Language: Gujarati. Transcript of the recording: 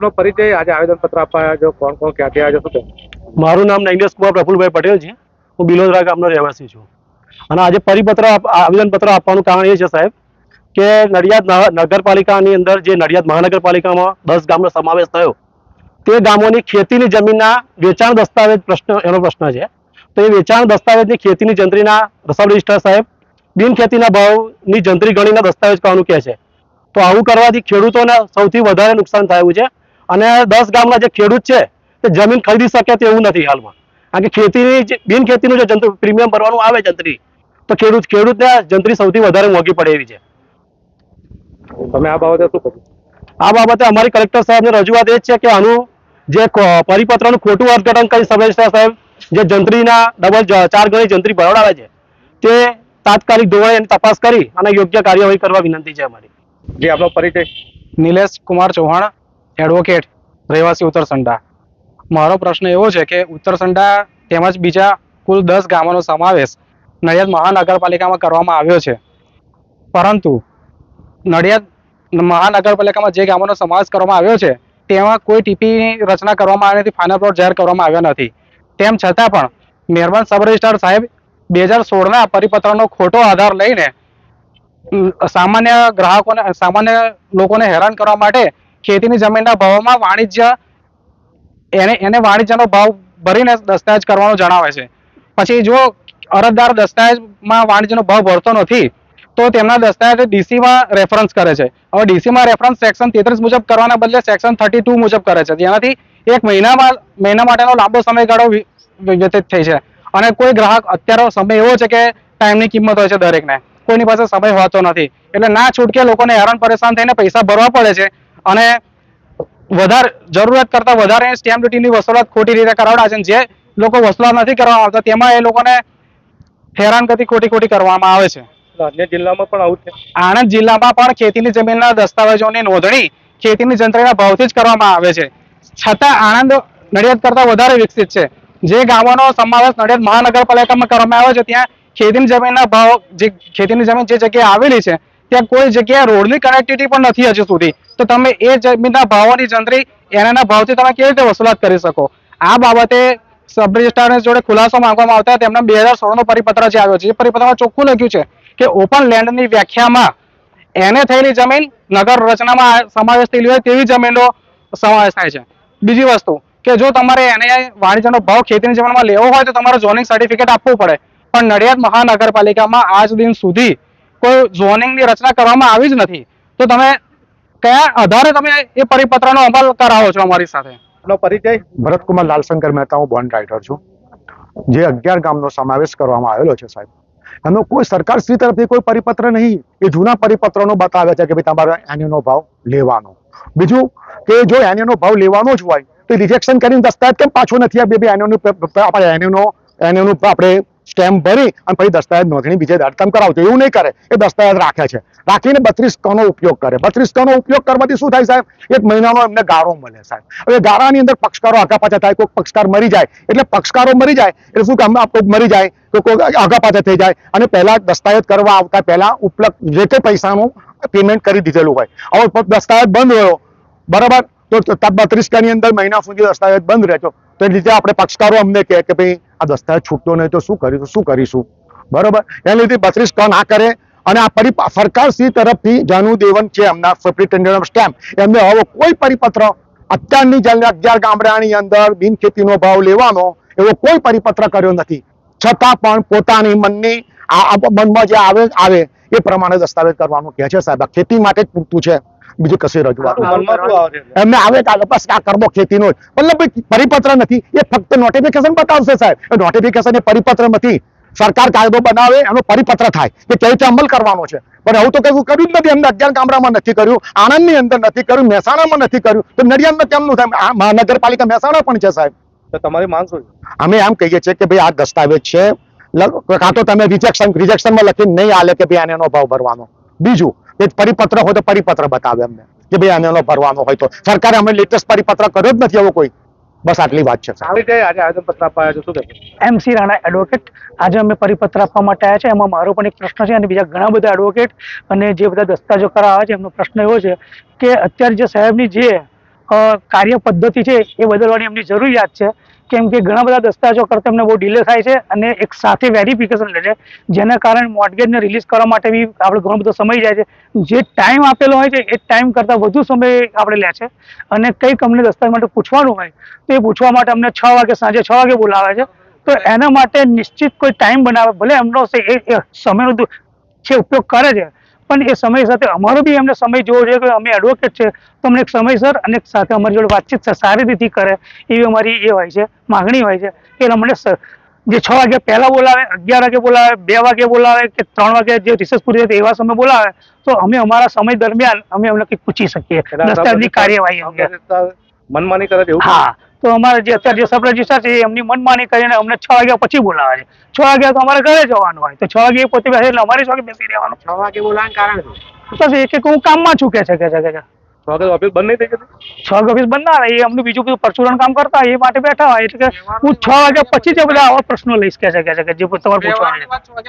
આપનો પરિચય આજે આવેદન પત્ર આપવા આવ્યા. કોણ કોણ ક્યાંથી આવ્યા છો મારું નામ નૈનેશ કુમાર પ્રફુલભાઈ પટેલ છે. હું બિલોદરા ગામનો રહેવાસી છું. અને આજે પરિપત્ર આવેદનપત્ર આપવાનું કારણ એ છે સાહેબ, કે નડિયાદ નગરપાલિકાની અંદર જે નડિયાદ મહાનગરપાલિકામાં દસ ગામનો સમાવેશ થયો, તે ગામોની ખેતીની જમીનના વેચાણ દસ્તાવેજ પ્રશ્ન, એનો પ્રશ્ન છે. તો એ વેચાણ દસ્તાવેજની ખેતીની જંત્રીના સબ રજિસ્ટર સાહેબ, બિન ખેતીના ભાવની જંત્રી ગણીના દસ્તાવેજ કરવાનું કહે છે. તો આવું કરવાથી ખેડૂતોને સૌથી વધારે નુકસાન થયું છે. અને દસ ગામના જે ખેડૂત છે તે જમીન ખરીદી શકે તેવું નથી હાલમાં. કારણ કે ખેતીની જે બિન ખેતીનું જે જંત્ર પ્રીમિયમ ભરવાનું આવે જંત્રી તો ખેડૂત ખેડૂતને જંત્રી સૌથી વધારે મોંઘી પડે એવી છે. તમે આ બાબતે શું કહો? આ બાબતે અમારી કલેક્ટર સાહેબને રજૂઆત એ જ છે કે આનું જે પરિપત્રનું ખોટું અર્થઘટન કરી સબ સાહેબ જે જંત્રીના ડબલ ચાર ગણી જંત્રી ભરવડાવે છે તે તાત્કાલિક ધોરણે એની તપાસ કરી અને યોગ્ય કાર્યવાહી કરવા વિનંતી છે અમારી. જે આપણો પરિચય. નિલેશ કુમાર ચૌહાણ. એડવોકેટ રહેવાસી ઉત્તરસંડા મારો પ્રશ્ન એવો છે કે ઉત્તરસંડા તેમજ બીજા કુલ દસ ગામોનો સમાવેશ નડિયાદ મહાનગરપાલિકામાં કરવામાં આવ્યો છે. પરંતુ નડિયાદ મહાનગરપાલિકામાં જે ગામોનો સમાવેશ કરવામાં આવ્યો છે, તેમાં કોઈ ટીપીની રચના કરવામાં આવી નથી ફાઇનલ પ્લોટ જાહેર કરવામાં આવ્યો નથી. તેમ છતાં પણ મહેરબાન સબ રજિસ્ટ્રાર સાહેબ બે હજાર સોળના પરિપત્રનો ખોટો આધાર લઈને સામાન્ય ગ્રાહકોને, સામાન્ય લોકોને હેરાન કરવા માટે ખેતીની જમીનના ભાવોમાં વાણિજ્ય એને એને વાણિજ્યનો ભાવ ભરીને દસ્તાવેજ કરવાનું જણાવે છે. પછી જો અરજદાર દસ્તાવેજમાં વાણિજ્યનો ભાવ ભરતો નથી, તો તેમના દસ્તાવેજ ડીસીમાં રેફરન્સ કરે છે. હવે ડીસીમાં રેફરન્સ સેક્શન તેત્રીસ મુજબ કરવાના બદલે સેક્શન થર્ટી ટુ મુજબ કરે છે. જેનાથી એક મહિનામાં, મહિના માટેનો લાંબો સમયગાળો વ્યતીત થઈ છે. અને કોઈ ગ્રાહક અત્યારે સમય એવો છે કે ટાઈમની કિંમત હોય છે દરેકને. કોઈની પાસે સમય હોતો નથી. એટલે ના છૂટકે લોકોને હેરાન પરેશાન થઈને પૈસા ભરવા પડે છે. અને વધારે જરૂરિયાત કરતા વધારે સ્ટેમ્પ ડ્યુટીની વસૂલાત ખોટી રીતે કરાવડા છે જે લોકો વસૂલાત નથી કરવામાં આવતા તેમાં એ લોકોને હેરાન ગતિ ખોટી ખોટી કરવામાં આવે છે. અન્ય જિલ્લામાં પણ આવું છે? આણંદ જિલ્લામાં પણ ખેતીની જમીનના દસ્તાવેજોની નોંધણી ખેતીની જંત્રીના ભાવથી જ કરવામાં આવે છે. છતાં આણંદ નડિયાદ કરતા વધારે વિકસિત છે. જે ગામોનો સમાવેશ નડિયાદ મહાનગરપાલિકામાં કરવામાં આવ્યો છે ત્યાં ખેતીની જમીનના ભાવ જે ખેતીની જમીન જે જગ્યાએ આવેલી છે ત્યાં કોઈ જગ્યાએ રોડની કનેક્ટિવિટી પણ નથી હજુ સુધી. તો તમે એ જમીનના ભાવોની જંત્રી એના ભાવથી તમે કેવી રીતે વસૂલાત કરી શકો? આ બાબતે સબ રજિસ્ટ્રારની જોડે ખુલાસો માંગવામાં આવતા તેમના બે હજાર સોળનો પરિપત્ર જે આવ્યો છે, એ પરિપત્રમાં ચોખ્ખું લખ્યું છે કે ઓપન લેન્ડની વ્યાખ્યામાં એને થયેલી જમીન નગર રચનામાં સમાવેશ થયેલી હોય તેવી જમીનનો સમાવેશ થાય છે. બીજી વસ્તુ કે જો તમારે એને વાણિજ્યનો ભાવ ખેતીની જમીનમાં લેવો હોય તો તમારે ઝોનિંગ સર્ટિફિકેટ આપવું પડે. પણ નડિયાદ મહાનગરપાલિકામાં આજ દિન સુધી કોઈ ઝોનિંગની રચના કરવામાં આવી જ નથી. તો તમે કયા આધારે તમે એ પરિપત્રનો અમલ કરાવો છો અમારી સાથે? આપનો પરિચય? ભરતકુમાર લાલશંકર મહેતા હું બોન્ડ રાઇટર છું. જે અગિયાર ગામનો સમાવેશ કરવામાં આવેલો છે સાહેબ. એનો કોઈ સરકાર શ્રી તરફથી કોઈ પરિપત્ર નહીં. એ જૂના પરિપત્રનો બતાવે છે કે ભાઈ તમારે એનીનો ભાવ લેવાનો. બીજું કે જો એનીનો ભાવ લેવાનો જ હોય તો રિજેક્શન કરીને દસ્તાવેજ કેમ પાછો નથી આપી બે એનીનો આપણે એનીનો એનીનું આપણે સ્ટેમ્પ ભરી અને પછી દસ્તાવેજ નોંધણી બીજે દાડતમ કરાવજો, એવું નહીં કરે. એ દસ્તાવેજ રાખે છે. રાખીને બત્રીસ કનો ઉપયોગ કરે. બત્રીસ કનો ઉપયોગ કરવાથી શું થાય સાહેબ? એક મહિનાનો એમને ગાળો મળે સાહેબ. હવે ગાળાની અંદર પક્ષકારો આગા પાછા થાય કોઈ પક્ષકાર મરી જાય. એટલે પક્ષકારો મરી જાય, એટલે શું કામ? કોઈક મરી જાય, તો કોઈ આગા પાછા થઈ જાય. અને પહેલા દસ્તાવેજ કરવા આવતા પહેલા ઉપલબ્ધ જે તે પૈસાનું પેમેન્ટ કરી દીધેલું હોય. હવે દસ્તાવેજ બંધ રહ્યો. બરાબર? તો બત્રીસની અંદર મહિના સુધી દસ્તાવેજ બંધ રહેતો તો એ રીતે આપણે પક્ષકારો અમને કહે કે ભાઈ આ દસ્તાવેજ છૂટતો નહીં તો શું કરીશું શું કરીશું? બરોબર? એના લીધે બત્રીસ ટન આ કરે અને આ પરી સરકાર શ્રી તરફથી જાનુ દેવન છે એમના સુપ્રિન્ટેન્ડન્ટ ઓફ સ્ટેમ્પ એમને હવે કોઈ પરિપત્ર, અત્યારની જલ અગિયાર ગામડાની અંદર બિન ખેતીનો ભાવ લેવાનો, એવો કોઈ પરિપત્ર કર્યો નથી. છતાં પણ પોતાની મનની મનમાં જે આવે આવે એ પ્રમાણે દસ્તાવેજ કરવાનું કહે છે સાહેબ. ખેતી માટે જ પૂરતું છે. બીજું કશી રજૂઆત એમને આવે બસ આ કરદો ખેતીનો મતલબ ભાઈ પરિપત્ર નથી. એ ફક્ત નોટિફિકેશન બતાવશે સાહેબ. એ નોટિફિકેશન એ પરિપત્ર નથી. સરકાર કાયદો બનાવે એનો પરિપત્ર થાય. કે કેવી રીતે અમલ કરવાનો છે? પણ આવું તો કશું કર્યું જ નથી. એમને અગિયાર ગામડામાં નથી કર્યું. આણંદની અંદર નથી કર્યું. મહેસાણામાં નથી કર્યું. તો નડિયાદમાં કેમનું થાય? મહાનગરપાલિકા મહેસાણા પણ છે સાહેબ. તો તમારી માંગ શું અમે એમ કહીએ છીએ કે ભાઈ આ દસ્તાવેજ છે. કાં તો તમે રિજેક્શન રિજેક્શનમાં લખીને નહીં આલે કે ભાઈ આને એનો ભાવ ભરવાનો. બીજું કે પરિપત્ર હોય તો પરિપત્ર બતાવે અમને. કે ભાઈ આને એનો ભરવાનો હોય તો. સરકારે અમે લેટેસ્ટ પરિપત્ર કર્યો જ નથી એવો કોઈ. બસ આટલી વાત છે એમસી રાણા એડવોકેટ આજે અમે પરિપત્ર આપવા માટે આવ્યા છે. એમાં મારો પણ એક પ્રશ્ન છે અને બીજા ઘણા બધા એડવોકેટ અને જે બધા દસ્તાવેજો કરાવ્યા છે એમનો પ્રશ્ન એવો છે કે અત્યારે જે સાહેબની જે કાર્ય પદ્ધતિ છે એ બદલવાની એમની જરૂરિયાત છે. કેમ કે ઘણા બધા દસ્તાવેજો કરતા અમને બહુ ડિલે થાય છે અને એક સાથે વેરિફિકેશન લે છે, જેના કારણે મોર્ટગેજને રિલીઝ કરવા માટે બી આપણે ઘણો બધો સમય જાય છે. જે ટાઈમ આપેલો હોય છે, એ ટાઈમ કરતાં વધુ સમય આપણે લે છે. અને કંઈક અમને દસ્તાવેજ માટે પૂછવાનું હોય, તો એ પૂછવા માટે અમને છ વાગે, સાંજે છ વાગે બોલાવે છે. તો એના માટે નિશ્ચિત કોઈ ટાઈમ બનાવે, ભલે એમનો એ સમયનો છે, ઉપયોગ કરે છે પણ એ સમય સાથે અમારો બી એમને સમય જોવો જોઈએ કે અમે એડવોકેટ છે. તો અમને એક સમયસર અને સાથે અમારી જોડે વાતચીત સારી રીતે કરે એવી અમારી એ હોય છે માગણી હોય છે કે અમને જે છ વાગ્યા પહેલા બોલાવે અગિયાર વાગે બોલાવે બે વાગે બોલાવે કે ત્રણ વાગે જે રિસર્ચ પૂરી થાય એવા સમય બોલાવે તો અમે અમારા સમય દરમિયાન અમે એમને કંઈક પૂછી શકીએ. દસ્તાવેજની કાર્યવાહી અંગે. મનમાની કદાચ એવું હા. તો અમારે જે અત્યારે જે સબ રજિસ્ટ્રાર છે એમની મનમાની કરીને અમને છ વાગ્યા પછી બોલાવે છે. છ વાગ્યા તો અમારે ઘરે જવાનું હોય. તો છ વાગે પોતે બેસે એટલે અમારે છ વાગે બેસી રહેવાનું? છ વાગે બોલાવાનું કારણ શું? એક એક કે હું કામમાં છું કે છે કે છે કે છે. છ વાગે ઓફિસ બંધ નહીં થઈ ગઈ છ વાગે ઓફિસ બંધ ના રહે એ અમને બીજું બધું પરચુરણ કામ કરતા એ માટે બેઠા હોય. એટલે કે હું છ વાગ્યા પછી જ બધા આવા પ્રશ્નો લઈશ કે છે કે છે કે જે તમારે પૂછવાનું છે.